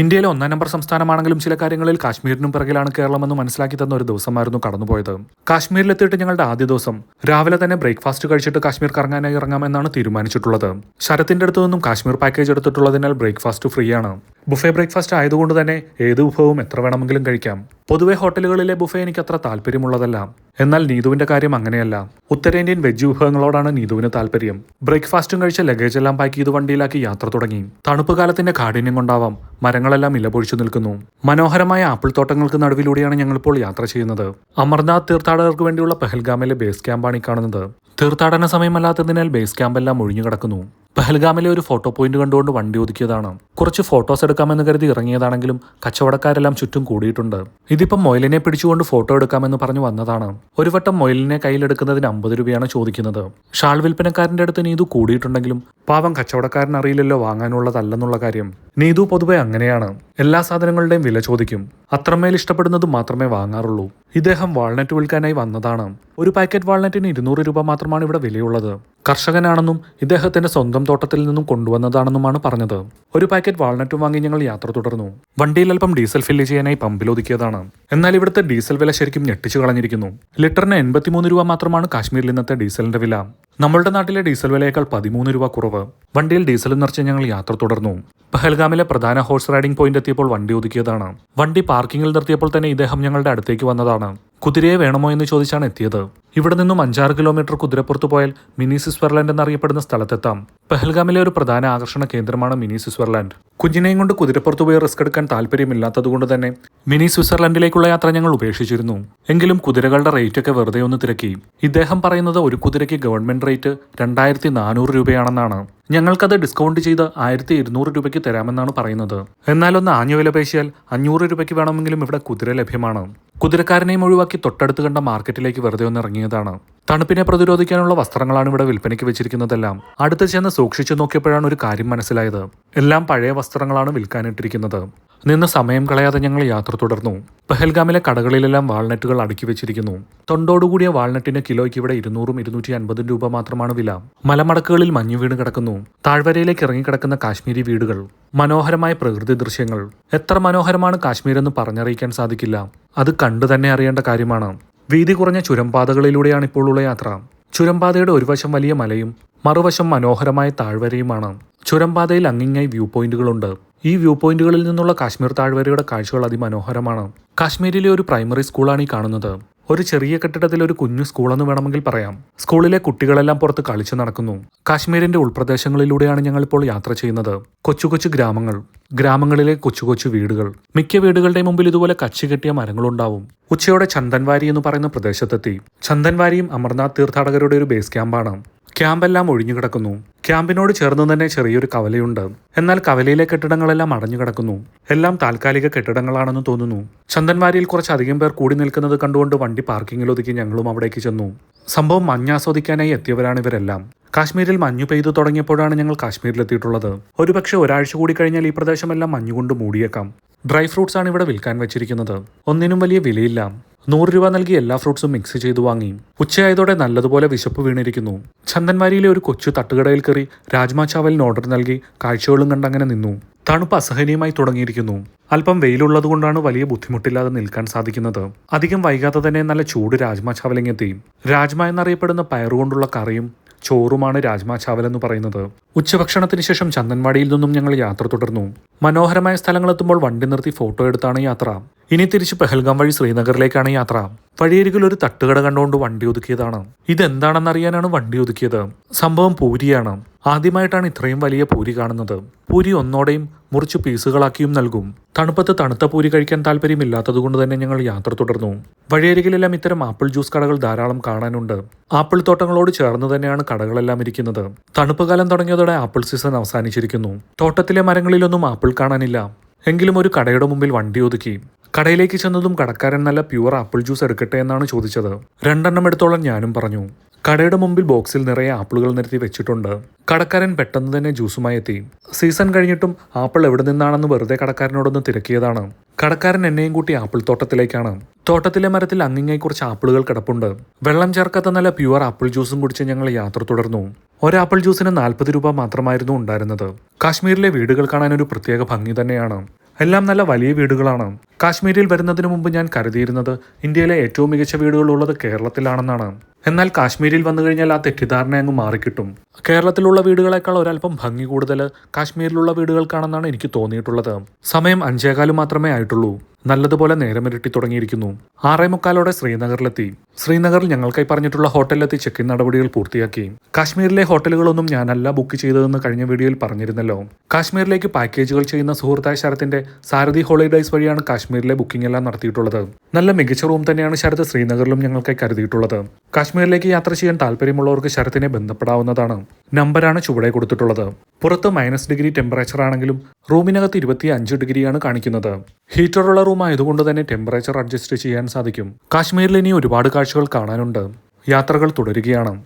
ഇന്ത്യയിലെ ഒന്നാം നമ്പർ സംസ്ഥാനമാണെങ്കിലും ചില കാര്യങ്ങളിൽ കാശ്മീരിനും പിറകിലാണ് കേരളമെന്ന് മനസ്സിലാക്കി തന്ന ഒരു ദിവസമായിരുന്നു കടന്നുപോയത്. കാശ്മീരിലെത്തിയിട്ട് ഞങ്ങളുടെ ആദ്യ ദിവസം. രാവിലെ തന്നെ ബ്രേക്ക്ഫാസ്റ്റ് കഴിച്ചിട്ട് കാശ്മീർ കറങ്ങാനായി ഇറങ്ങാമെന്നാണ് തീരുമാനിച്ചിട്ടുള്ളത്. ശരത്തിന്റെ അടുത്തു നിന്നും കാശ്മീർ പാക്കേജ് എടുത്തിട്ടുള്ളതിനാൽ ബ്രേക്ക്ഫാസ്റ്റ് ഫ്രീ ആണ് ബുഫേ ബ്രേക്ക്ഫാസ്റ്റ് ആയതുകൊണ്ട് തന്നെ ഏത് വിഭവവും എത്ര വേണമെങ്കിലും കഴിക്കാം. പൊതുവെ ഹോട്ടലുകളിലെ ബുഫേ എനിക്ക് അത്ര താല്പര്യമുള്ളതല്ല. എന്നാൽ നീതുവിന്റെ കാര്യം അങ്ങനെയല്ല. ഉത്തരേന്ത്യൻ വെജ് വിഭവങ്ങളോടാണ് നീതുവിന് താല്പര്യം. ബ്രേക്ക്ഫാസ്റ്റും കഴിച്ച ലഗേജ് എല്ലാം പാക്ക് ചെയ്ത് വണ്ടിയിലാക്കി യാത്ര തുടങ്ങി. തണുപ്പ് കാലത്തിന്റെ കാഠിന്യം കൊണ്ടാവാം മരങ്ങളെല്ലാം ഇലപൊഴിച്ചു നിൽക്കുന്നു. മനോഹരമായ ആപ്പിൾ തോട്ടങ്ങൾക്ക് നടുവിലൂടെയാണ് ഞങ്ങളിപ്പോൾ യാത്ര ചെയ്യുന്നത്. അമർനാഥ് തീർത്ഥാടകർക്ക് വേണ്ടിയുള്ള പെഹൽഗാമിലെ ബേസ് ക്യാമ്പാണ് ഈ കാണുന്നത്. തീർത്ഥാടന സമയമല്ലാത്തതിനാൽ ബേസ് ക്യാമ്പെല്ലാം ഒഴിഞ്ഞു കിടക്കുന്നു പെഹൽഗാമിലെ ഒരു ഫോട്ടോ പോയിന്റ് കണ്ടുകൊണ്ട് വണ്ടി ഒതുക്കിയതാണ്. കുറച്ച് ഫോട്ടോസ് എടുക്കാമെന്ന് കരുതി ഇറങ്ങിയതാണെങ്കിലും കച്ചവടക്കാരെല്ലാം ചുറ്റും കൂടിയിട്ടുണ്ട്. ഇതിപ്പം മൊയിലിനെ പിടിച്ചുകൊണ്ട് ഫോട്ടോ എടുക്കാമെന്ന് പറഞ്ഞു വന്നതാണ്. ഒരു വട്ടം മൊയിലിനെ കയ്യിലെടുക്കുന്നതിന് അമ്പത് രൂപയാണ് ചോദിക്കുന്നത്. ഷാൾ വിൽപ്പനക്കാരന്റെ അടുത്ത് നീതു കൂടിയിട്ടുണ്ടെങ്കിലും പാവം കച്ചവടക്കാരൻ അറിയില്ലല്ലോ വാങ്ങാനുള്ളതല്ലെന്നുള്ള കാര്യം. നീതു പൊതുവെ അങ്ങനെയാണ്. എല്ലാ സാധനങ്ങളുടെയും വില ചോദിക്കും. അത്രമേൽ ഇഷ്ടപ്പെടുന്നത് മാത്രമേ വാങ്ങാറുള്ളൂ. ഇദ്ദേഹം വാൾനട്ട് വിൽക്കാനായി വന്നതാണ്. ഒരു പാക്കറ്റ് വാൾനട്ടിന് ഇരുന്നൂറ് രൂപ മാത്രമാണ് ഇവിടെ വിലയുള്ളത്. കർഷകനാണെന്നും ഇദ്ദേഹത്തിന്റെ സ്വന്തം തോട്ടത്തിൽ നിന്നും കൊണ്ടുവന്നതാണെന്നുമാണ് പറഞ്ഞത്. ഒരു പാക്കറ്റ് വാൾനട്ടും വാങ്ങി ഞങ്ങൾ യാത്ര തുടർന്നു. വണ്ടിയിൽ അല്പം ഡീസൽ ഫില്ല് ചെയ്യാനായി പമ്പിൽ ഒതുക്കിയതാണ്. എന്നാൽ ഇവിടുത്തെ ഡീസൽ വില ശരിക്കും ഞെട്ടിച്ചു കളഞ്ഞിരിക്കുന്നു. ലിറ്ററിന് എൺപത്തിമൂന്ന് രൂപ മാത്രമാണ് കാശ്മീരിൽ ഇന്നത്തെ ഡീസലിന്റെ വില. നമ്മളുടെ നാട്ടിലെ ഡീസൽ വിലയേക്കാൾ പതിമൂന്ന് രൂപ കുറവ്. വണ്ടിയിൽ ഡീസൽ നിറച്ച് ഞങ്ങൾ യാത്ര തുടർന്നു. പഹൽഗാമിലെ പ്രധാന ഹോഴ്സ് റൈഡിംഗ് പോയിന്റ് എത്തിയപ്പോൾ വണ്ടി ഒതുക്കിയതാണ്. വണ്ടി പാർക്കിങ്ങിൽ നിർത്തിയപ്പോൾ തന്നെ ഇദ്ദേഹം ഞങ്ങളുടെ അടുത്തേക്ക് വന്നതാണ്. കുതിരയെ വേണമോ എന്ന് ചോദിച്ചാണ് എത്തിയത്. ഇവിടെ നിന്നും അഞ്ചാറ് കിലോമീറ്റർ കുതിരപ്പുറത്ത് പോയാൽ മിനി സ്വിറ്റ്സർലാൻഡ് എന്നറിയപ്പെടുന്ന സ്ഥലത്തെത്താം. പെഹൽഗാമിലെ ഒരു പ്രധാന ആകർഷണ കേന്ദ്രമാണ് മിനി സ്വിറ്റ്സർലാൻഡ്. കുഞ്ഞിനെയും കൊണ്ട് കുതിരപ്പുറത്ത് പോയി റിസ്ക് എടുക്കാൻ താല്പര്യമില്ലാത്തതുകൊണ്ട് തന്നെ മിനി സ്വിറ്റ്സർലാൻഡിലേക്കുള്ള യാത്ര ഞങ്ങൾ ഉപേക്ഷിച്ചിരുന്നു. എങ്കിലും കുതിരകളുടെ റേറ്റ് ഒക്കെ വെറുതെ ഒന്ന് തിരക്കി. ഇദ്ദേഹം പറയുന്നത് ഒരു കുതിരയ്ക്ക് ഗവൺമെന്റ് റേറ്റ് രണ്ടായിരത്തി നാനൂറ് രൂപയാണെന്നാണ്. ഞങ്ങൾക്കത് ഡിസ്കൗണ്ട് ചെയ്ത് ആയിരത്തി ഇരുന്നൂറ് രൂപയ്ക്ക് തരാമെന്നാണ് പറയുന്നത്. എന്നാലൊന്ന് ആഞ്ഞു വില പേശിയാൽ അഞ്ഞൂറ് രൂപയ്ക്ക് വേണമെങ്കിലും ഇവിടെ കുതിര ലഭ്യമാണ്. കുതിരക്കാരനെയും ഒഴിവാക്കി തൊട്ടടുത്ത് കണ്ട മാർക്കറ്റിലേക്ക് വെറുതെ ഒന്ന് ഇറങ്ങിയതാണ്. തണുപ്പിനെ പ്രതിരോധിക്കാനുള്ള വസ്ത്രങ്ങളാണ് ഇവിടെ വിൽപ്പനയ്ക്ക് വെച്ചിരിക്കുന്നതെല്ലാം. അടുത്ത് ചെന്ന് സൂക്ഷിച്ചു നോക്കിയപ്പോഴാണ് ഒരു കാര്യം മനസ്സിലായത്. എല്ലാം പഴയ വസ്ത്രങ്ങളാണ് വിൽക്കാനിട്ടിരിക്കുന്നത്. നിന്ന് സമയം കളയാതെ ഞങ്ങൾ യാത്ര തുടർന്നു. പെഹൽഗാമിലെ കടകളിലെല്ലാം വാൾനട്ടുകൾ അടുക്കി വെച്ചിരിക്കുന്നു. തൊണ്ടോടുകൂടിയ വാൾനട്ടിന് കിലോയ്ക്ക് ഇവിടെ ഇരുന്നൂറും ഇരുന്നൂറ്റി അൻപതും രൂപ മാത്രമാണ് വില. മലമടക്കുകളിൽ മഞ്ഞു വീണ് കിടക്കുന്നു. താഴ്വരയിലേക്ക് ഇറങ്ങിക്കിടക്കുന്ന കാശ്മീരി വീടുകൾ. മനോഹരമായ പ്രകൃതി ദൃശ്യങ്ങൾ. എത്ര മനോഹരമാണ് കാശ്മീർ എന്ന് പറഞ്ഞറിയിക്കാൻ സാധിക്കില്ല. അത് കണ്ടു തന്നെ അറിയേണ്ട കാര്യമാണ്. വീതി കുറഞ്ഞ ചുരംപാതകളിലൂടെയാണ് ഇപ്പോഴുള്ള യാത്ര. ചുരംപാതയുടെ ഒരു വശം വലിയ മലയും മറുവശം മനോഹരമായ താഴ്വരയുമാണ്. ചുരംപാതയിൽ അങ്ങിങ്ങായി വ്യൂ പോയിന്റുകളുണ്ട്. ഈ വ്യൂ പോയിന്റുകളിൽ നിന്നുള്ള കാശ്മീർ താഴ്വരയുടെ കാഴ്ചകൾ അതിമനോഹരമാണ്. കാശ്മീരിലെ ഒരു പ്രൈമറി സ്കൂളാണ് ഈ കാണുന്നത്. ഒരു ചെറിയ കെട്ടിടത്തിൽ ഒരു കുഞ്ഞു സ്കൂളെന്ന് വേണമെങ്കിൽ പറയാം. സ്കൂളിലെ കുട്ടികളെല്ലാം പുറത്ത് കളിച്ചു നടക്കുന്നു. കാശ്മീരിന്റെ ഉൾപ്രദേശങ്ങളിലൂടെയാണ് ഞങ്ങൾ ഇപ്പോൾ യാത്ര ചെയ്യുന്നത്. കൊച്ചു കൊച്ചു ഗ്രാമങ്ങൾ. ഗ്രാമങ്ങളിലെ കൊച്ചു കൊച്ചു വീടുകൾ. മിക്ക വീടുകളുടെ മുമ്പിൽ ഇതുപോലെ കച്ചി കെട്ടിയ മരങ്ങളുണ്ടാവും. ഉച്ചയോടെ ചന്ദൻവാരി എന്ന് പറയുന്ന പ്രദേശത്തെത്തി. ചന്ദൻവാരിയും അമർനാഥ് തീർത്ഥാടകരുടെ ഒരു ബേസ് ക്യാമ്പാണ് ക്യാമ്പെല്ലാം ഒഴിഞ്ഞുകിടക്കുന്നു ക്യാമ്പിനോട് ചേർന്ന് തന്നെ ചെറിയൊരു കവലയുണ്ട്. എന്നാൽ കവലയിലെ കെട്ടിടങ്ങളെല്ലാം അടഞ്ഞു കിടക്കുന്നു. എല്ലാം താൽക്കാലിക കെട്ടിടങ്ങളാണെന്ന് തോന്നുന്നു. ചന്ദൻവാരിയിൽ കുറച്ചധികം പേർ കൂടി നിൽക്കുന്നത് കണ്ടുകൊണ്ട് വണ്ടി പാർക്കിങ്ങിൽ ഒതുക്കി ഞങ്ങളും അവിടേക്ക് ചെന്നു. സംഭവം മഞ്ഞ് ആസ്വദിക്കാനായി എത്തിയവരാണ് ഇവരെല്ലാം. കാശ്മീരിൽ മഞ്ഞു പെയ്തു തുടങ്ങിയപ്പോഴാണ് ഞങ്ങൾ കാശ്മീരിലെത്തിയിട്ടുള്ളത്. ഒരുപക്ഷെ ഒരാഴ്ച കൂടി കഴിഞ്ഞാൽ ഈ പ്രദേശമെല്ലാം മഞ്ഞുകൊണ്ട് മൂടിയേക്കാം. ഡ്രൈ ഫ്രൂട്ട്സ് ആണ് ഇവിടെ വിൽക്കാൻ വെച്ചിരിക്കുന്നത്. ഒന്നിനും വലിയ വിലയില്ല. നൂറ് രൂപ നൽകി എല്ലാ ഫ്രൂട്ട്സും മിക്സ് ചെയ്തു വാങ്ങി. ഉച്ചയായതോടെ നല്ലതുപോലെ വിശപ്പ് വീണിരിക്കുന്നു. ചന്ദൻവാരിയിലെ ഒരു കൊച്ചു തട്ടുകടയിൽ കയറി രാജ്മാ ചാവലിന് ഓർഡർ നൽകി കാഴ്ചകളും കണ്ടങ്ങനെ നിന്നു. തണുപ്പ് അസഹനീയമായി തുടങ്ങിയിരിക്കുന്നു. അല്പം വെയിലുള്ളതുകൊണ്ടാണ് വലിയ ബുദ്ധിമുട്ടില്ലാതെ നിൽക്കാൻ സാധിക്കുന്നത്. അധികം വൈകാതെ തന്നെ നല്ല ചൂട് രാജ്മാ ചാവലിങ്ങെത്തി രാജ്മ എന്നറിയപ്പെടുന്ന പയറുകൊണ്ടുള്ള കറിയും ചോറുമാണ് രാജ്മാ ചാവൽ എന്ന് പറയുന്നത്. ഉച്ചഭക്ഷണത്തിന് ശേഷം ചന്ദൻവാടിയിൽ നിന്നും ഞങ്ങൾ യാത്ര തുടർന്നു. മനോഹരമായ സ്ഥലങ്ങളെത്തുമ്പോൾ വണ്ടി നിർത്തി ഫോട്ടോ എടുത്താണ് യാത്ര. ഇനി തിരിച്ച് പെഹൽഗാം വഴി ശ്രീനഗറിലേക്കാണ് യാത്ര. വഴിയരികിൽ ഒരു തട്ടുകട കണ്ടുകൊണ്ട് വണ്ടി ഒതുക്കിയതാണ്. ഇതെന്താണെന്നറിയാനാണ് വണ്ടി ഒതുക്കിയത്? സംഭവം പൂരിയാണ്. ആദ്യമായിട്ടാണ് ഇത്രയും വലിയ പൂരി കാണുന്നത്. പൂരി ഒന്നോടെയും മുറിച്ച് പീസുകളാക്കിയും നൽകും. തണുപ്പത്ത് തണുത്ത പൂരി കഴിക്കാൻ താല്പര്യമില്ലാത്തതുകൊണ്ട് തന്നെ ഞങ്ങൾ യാത്ര തുടർന്നു. വഴിയരികിലെല്ലാം ഇത്തരം ആപ്പിൾ ജ്യൂസ് കടകൾ ധാരാളം കാണാനുണ്ട്. ആപ്പിൾ തോട്ടങ്ങളോട് ചേർന്ന് തന്നെയാണ് കടകളെല്ലാം ഇരിക്കുന്നത്. തണുപ്പ് കാലം തുടങ്ങിയതോടെ ആപ്പിൾ സീസൺ അവസാനിച്ചിരിക്കുന്നു. തോട്ടത്തിലെ മരങ്ങളിലൊന്നും ആപ്പിൾ കാണാനില്ല. എങ്കിലും ഒരു കടയുടെ മുമ്പിൽ വണ്ടി ഒതുക്കി. കടയിലേക്ക് ചെന്നതും കടക്കാരൻ നല്ല പ്യുവർ ആപ്പിൾ ജ്യൂസ് എടുക്കട്ടെ എന്നാണ് ചോദിച്ചത്. രണ്ടെണ്ണം എടുത്തോളം ഞാനും പറഞ്ഞു. കടയുടെ മുമ്പിൽ ബോക്സിൽ നിറയെ ആപ്പിളുകൾ നിരത്തി വെച്ചിട്ടുണ്ട്. കടക്കാരൻ പെട്ടെന്ന് തന്നെ ജ്യൂസുമായി എത്തി. സീസൺ കഴിഞ്ഞിട്ടും ആപ്പിൾ എവിടെ നിന്നാണെന്ന് വെറുതെ കടക്കാരനോടൊന്ന് തിരക്കിയതാണ്. കടക്കാരൻ എന്നെയും കൂട്ടി ആപ്പിൾ തോട്ടത്തിലേക്കാണ്. തോട്ടത്തിലെ മരത്തിൽ അങ്ങിങ്ങായി കുറച്ച് ആപ്പിളുകൾ കിടപ്പുണ്ട്. വെള്ളം ചേർക്കാത്ത നല്ല പ്യുവർ ആപ്പിൾ ജ്യൂസും കുടിച്ച് ഞങ്ങൾ യാത്ര തുടർന്നു. ഒരാപ്പിൾ ജ്യൂസിന് നാൽപ്പത് രൂപ മാത്രമായിരുന്നു ഉണ്ടായിരുന്നത്. കാശ്മീരിലെ വീടുകൾ കാണാൻ ഒരു പ്രത്യേക ഭംഗി തന്നെയാണ്. എല്ലാം നല്ല വലിയ വീടുകളാണ്. കാശ്മീരിൽ വരുന്നതിനു മുമ്പ് ഞാൻ കരുതിയിരുന്നത് ഇന്ത്യയിലെ ഏറ്റവും മികച്ച വീടുകളുള്ളത് കേരളത്തിലാണെന്നാണ്. എന്നാൽ കാശ്മീരിൽ വന്നു കഴിഞ്ഞാൽ ആ തെറ്റിദ്ധാരണ അങ്ങ് മാറിക്കിട്ടും. കേരളത്തിലുള്ള വീടുകളെക്കാൾ ഒരല്പം ഭംഗി കൂടുതൽ കാശ്മീരിലുള്ള വീടുകൾക്കാണെന്നാണ് എനിക്ക് തോന്നിയിട്ടുള്ളത്. സമയം അഞ്ചേകാൽ മാത്രമേ ആയിട്ടുള്ളൂ. നല്ലതുപോലെ നേരമിരട്ടി തുടങ്ങിയിരിക്കുന്നു. ആറേ മുക്കാലോടെ ശ്രീനഗറിലെത്തി. ശ്രീനഗറിൽ ഞങ്ങൾക്കായി പറഞ്ഞിട്ടുള്ള ഹോട്ടലിലെത്തി ചെക്ക് ഇൻ നടപടികൾ പൂർത്തിയാക്കി. കാശ്മീരിലെ ഹോട്ടലുകളൊന്നും ഞാനല്ല ബുക്ക് ചെയ്തതെന്ന് കഴിഞ്ഞ വീഡിയോയിൽ പറഞ്ഞിരുന്നല്ലോ. കാശ്മീരിലേക്ക് പാക്കേജുകൾ ചെയ്യുന്ന സുഹൃത്തായ ശരത്തിന്റെ സാരഥി ഹോളിഡേയ്സ് വഴിയാണ് കാശ്മീരിലെ ബുക്കിംഗ് എല്ലാം നടത്തിയിട്ടുള്ളത്. നല്ല മികച്ച റൂം തന്നെയാണ് ശരത് ശ്രീനഗറിലും ഞങ്ങൾക്കായി കരുതിയിട്ടുള്ളത്. കാശ്മീരിലേക്ക് യാത്ര ചെയ്യാൻ താല്പര്യമുള്ളവർക്ക് ശരത്തിനെ ബന്ധപ്പെടാവുന്നതാണ്. നമ്പറാണ് ചുവടെ കൊടുത്തിട്ടുള്ളത്. പുറത്ത് മൈനസ് ഡിഗ്രി ടെമ്പറേച്ചർ ആണെങ്കിലും റൂമിനകത്ത് ഇരുപത്തി അഞ്ച് ഡിഗ്രിയാണ് കാണിക്കുന്നത്. ഹീറ്ററുള്ള റൂം ആയതുകൊണ്ട് തന്നെ ടെമ്പറേച്ചർ അഡ്ജസ്റ്റ് ചെയ്യാൻ സാധിക്കും. കാശ്മീരിൽ ഇനി ഒരുപാട് കാഴ്ചകൾ കാണാനുണ്ട്. യാത്രകൾ തുടരുകയാണ്.